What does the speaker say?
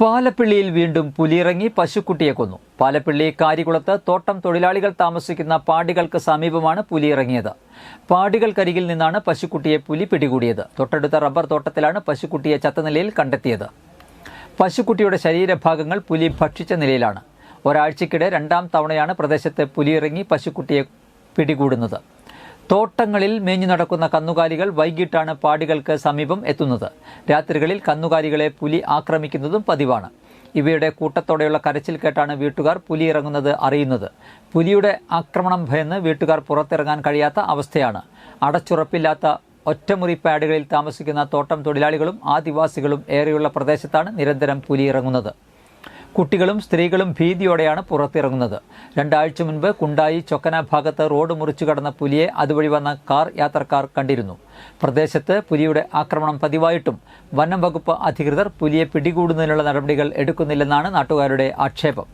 പാലപ്പിള്ളിയിൽ വീണ്ടും പുലിയിറങ്ങി പശുക്കുട്ടിയെ കൊന്നു. പാലപ്പിള്ളി കാരികുളത്ത് തോട്ടം തൊഴിലാളികൾ താമസിക്കുന്ന പാടികൾക്ക് സമീപമാണ് പുലിയിറങ്ങിയത്. പാടികൾക്കരികിൽ നിന്നാണ് പശുക്കുട്ടിയെ പുലി പിടികൂടിയത്. തൊട്ടടുത്ത റബ്ബർ തോട്ടത്തിലാണ് പശുക്കുട്ടിയെ ചത്ത നിലയിൽ കണ്ടെത്തിയത്. പശുക്കുട്ടിയുടെ ശരീരഭാഗങ്ങൾ പുലി ഭക്ഷിച്ച നിലയിലാണ്. ഒരാഴ്ചക്കിടെ രണ്ടാം തവണയാണ് പ്രദേശത്ത് പുലിയിറങ്ങി പശുക്കുട്ടിയെ പിടികൂടുന്നത്. തോട്ടങ്ങളിൽ മേഞ്ഞു നടക്കുന്ന കന്നുകാലികൾ വൈകിട്ടാണ് പാടികൾക്ക് സമീപം എത്തുന്നത്. രാത്രികളിൽ കന്നുകാലികളെ പുലി ആക്രമിക്കുന്നതും പതിവാണ്. ഇവയുടെ കൂട്ടത്തോടെയുള്ള കരച്ചിൽ കേട്ടാണ് വീട്ടുകാർ പുലി ഇറങ്ങുന്നത് അറിയുന്നത്. പുലിയുടെ ആക്രമണം ഭയന്ന് വീട്ടുകാർ പുറത്തിറങ്ങാൻ കഴിയാത്ത അവസ്ഥയാണ്. അടച്ചുറപ്പില്ലാത്ത ഒറ്റമുറി പാഡുകളിൽ താമസിക്കുന്ന തോട്ടം തൊഴിലാളികളും ആദിവാസികളും ഏറെയുള്ള പ്രദേശത്താണ് നിരന്തരം പുലി ഇറങ്ങുന്നത്. കുട്ടികളും സ്ത്രീകളും ഭീതിയോടെയാണ് പുറത്തിറങ്ങുന്നത്. രണ്ടാഴ്ച മുൻപ് കുണ്ടായി ചൊക്കന ഭാഗത്ത് റോഡ് മുറിച്ചു കടന്ന പുലിയെ അതുവഴി വന്ന കാർ യാത്രക്കാർ കണ്ടിരുന്നു. പ്രദേശത്ത് പുലിയുടെ ആക്രമണം പതിവായിട്ടും വനം വകുപ്പ് അധികൃതർ പുലിയെ പിടികൂടുന്നതിനുള്ള നടപടികൾ എടുക്കുന്നില്ലെന്നാണ് നാട്ടുകാരുടെ ആക്ഷേപം.